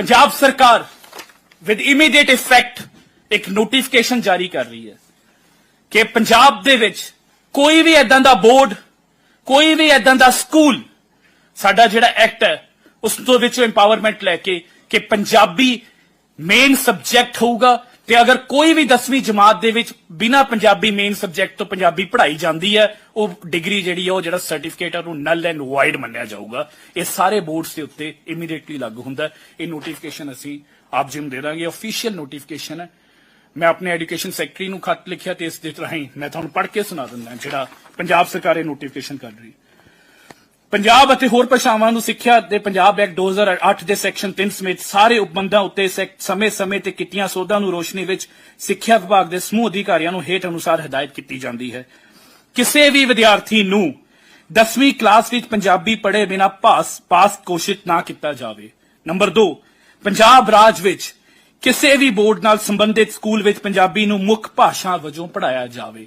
ਪੰਜਾਬ ਸਰਕਾਰ with immediate effect ਇੱਕ notification ਜਾਰੀ ਕਰ ਰਹੀ ਹੈ ਕਿ ਪੰਜਾਬ ਦੇ ਵਿੱਚ ਕੋਈ ਵੀ ਐਦਾਂ ਦਾ ਬੋਰਡ, ਕੋਈ ਵੀ ਐਦਾਂ ਦਾ ਸਕੂਲ ਸਾਡਾ ਜਿਹੜਾ ਐਕਟ ਹੈ, ਉਸ ਤੋਂ ਵਿੱਚ ਐਮਪਾਵਰਮੈਂਟ ਲੈ ਕੇ ਕਿ ਪੰਜਾਬੀ ਮੇਨ ਸਬਜੈਕਟ ਹੋਊਗਾ ਤੇ ਅਗਰ ਕੋਈ ਵੀ 10ਵੀਂ ਜਮਾਤ ਦੇ ਵਿੱਚ ਬਿਨਾ ਪੰਜਾਬੀ ਮੇਨ ਸਬਜੈਕਟ ਤੋਂ ਪੰਜਾਬੀ ਪੜ੍ਹਾਈ ਜਾਂਦੀ ਹੈ, ਉਹ ਡਿਗਰੀ ਜਿਹੜੀ ਹੈ, ਉਹ ਜਿਹੜਾ ਸਰਟੀਫਿਕੇਟ ਹੈ, ਉਹਨੂੰ ਨਲ ਐਂਡ ਵਾਈਡ ਮੰਨਿਆ ਜਾਊਗਾ। ਇਹ ਸਾਰੇ ਬੋਰਡਸ ਦੇ ਉੱਤੇ ਇਮੀਡੀਏਟਲੀ ਲਾਗੂ ਹੁੰਦਾ ਹੈ। ਇਹ ਨੋਟੀਫਿਕੇਸ਼ਨ ਅਸੀਂ ਆਪ ਜੀ ਨੂੰ ਦੇ ਦਾਂਗੇ। ਅਫੀਸ਼ੀਅਲ ਨੋਟੀਫਿਕੇਸ਼ਨ ਹੈ। ਮੈਂ ਆਪਣੇ ਐਜੂਕੇਸ਼ਨ ਸੈਕਟਰੀ ਨੂੰ ਖਤ ਲਿਖਿਆ ਤੇ ਇਸ ਦੇ ਰਾਹੀਂ ਮੈਂ ਤੁਹਾਨੂੰ ਪੜ੍ਹ ਕੇ ਸੁਣਾ ਦਿੰਦਾ ਜਿਹੜਾ ਪੰਜਾਬ ਸਰਕਾਰ ਇਹ ਨੋਟੀਫਿਕੇਸ਼ਨ ਕਰ ਰਹੀ ਹੈ। ਪੰਜਾਬ ਅਤੇ ਹੋਰ ਭਾਸ਼ਾਵਾਂ ਨੂੰ ਸਿੱਖਿਆ ਦੇ ਪੰਜਾਬ ਐਕਟ 2008 ਦੇ ਸੈਕਸ਼ਨ 3 ਸਮੇਤ ਸਾਰੇ ਉਪਬੰਧਾਂ ਉੱਤੇ ਸਮੇਂ-ਸਮੇਂ ਤੇ ਕੀਤੀਆਂ ਸੋਧਾਂ ਨੂੰ ਰੋਸ਼ਨੀ ਵਿੱਚ ਸਿੱਖਿਆ ਵਿਭਾਗ ਦੇ ਸਮੂਹ ਅਧਿਕਾਰੀਆਂ ਨੂੰ ਹੇਠ ਅਨੁਸਾਰ ਹਦਾਇਤ ਕੀਤੀ ਜਾਂਦੀ ਹੈ। ਕਿਸੇ ਵੀ ਵਿਦਿਆਰਥੀ ਨੂੰ 10ਵੀਂ ਕਲਾਸ ਵਿੱਚ ਪੰਜਾਬੀ ਪੜ੍ਹੇ ਬਿਨਾ ਪਾਸ ਪਾਸ ਘੋਸ਼ਿਤ ਨਾ ਕੀਤਾ ਜਾਵੇ। ਨੰਬਰ 2 ਪੰਜਾਬ ਰਾਜ ਵਿੱਚ ਕਿਸੇ ਵੀ ਬੋਰਡ ਨਾਲ ਸੰਬੰਧਿਤ ਸਕੂਲ ਵਿੱਚ ਪੰਜਾਬੀ ਨੂੰ ਮੁੱਖ ਭਾਸ਼ਾ ਵਜੋਂ ਪੜ੍ਹਾਇਆ ਜਾਵੇ।